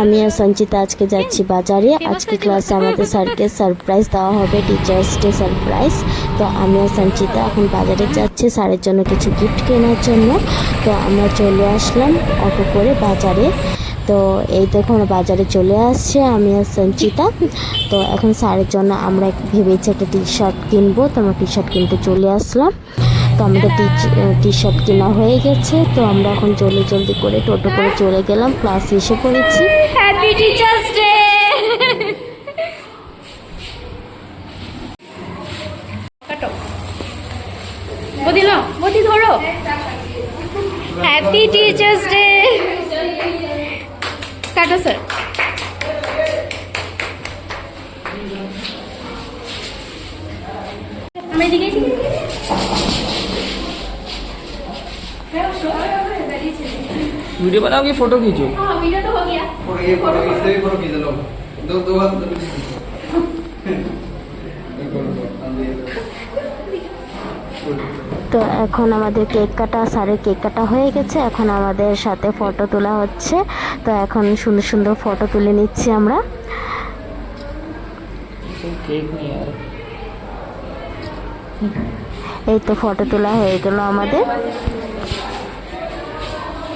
আমি আর সঞ্চিতা আজকে যাচ্ছি বাজারে। আজকে ক্লাসে আমাদের স্যারকে সারপ্রাইজ দেওয়া হবে টিচার্স ডে সারপ্রাইজ তো আমি আর সঞ্চিতা এখন বাজারে যাচ্ছি স্যারের জন্য কিছু গিফট কেনার জন্য। তো আমরা চলে আসলাম অটো করে বাজারে। তো এই দেখুন বাজারে চলে আসছে আমি আর সঞ্চিতা। তো এখন স্যারের জন্য আমরা ভেবেছি একটা টি শার্ট কিনবো, তো আমরা টি শার্ট কিনতে চলে আসলাম। তো আমাদের টি শার্ট কেনা হয়ে গেছে। তো আমরা এখন জলদি জলদি করে টোটো করে চলে গেলাম। ক্লাস এসে পড়েছি। Happy teachers day day এসে वीडियो बनाओगे फोटो खींचो हाँ वीडियो तो हो गया और ये फोटो इससे भी फोटो खींच लो दो दो हाथ से खींचो एक और दो अंदर তো এখন আমাদের কেক কাটা স্যারের কেক কাটা হয়ে গেছে এখন আমাদের সাথে ফটো তোলা হচ্ছে তো এখন সুন্দর সুন্দর ফটো তুলে নিচ্ছি আমরা केक नहीं यार এই তো ফটো তোলা হয়ে গেল আমাদের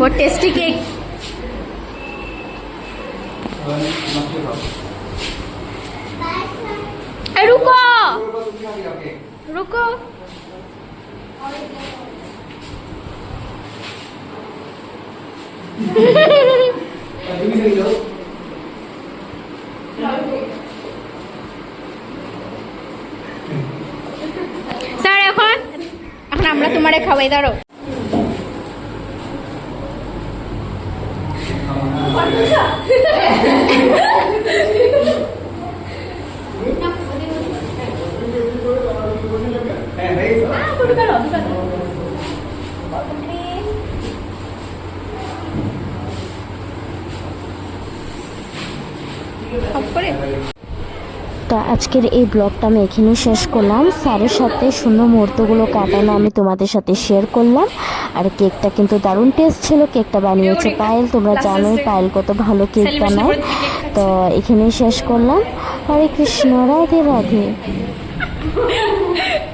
What tasty cake? Hey, Ruko! Ruko! Ha! এখন আমরা তোমারে খাওয়াই দাঁড়ো অফ করে তো আজকের এই ব্লগটা আমি এখানেই শেষ করলাম। স্যারের সাথে সুন্দর মুহূর্তগুলো কাটানো আমি তোমাদের সাথে শেয়ার করলাম। আর কেকটা কিন্তু দারুণ টেস্ট ছিল কেকটা বানিয়েছে পায়েল তোমরা জানোই পায়েল কত ভালো কেক বানায়। তো এখানেই শেষ করলাম। হরে কৃষ্ণ রাধে রাধে।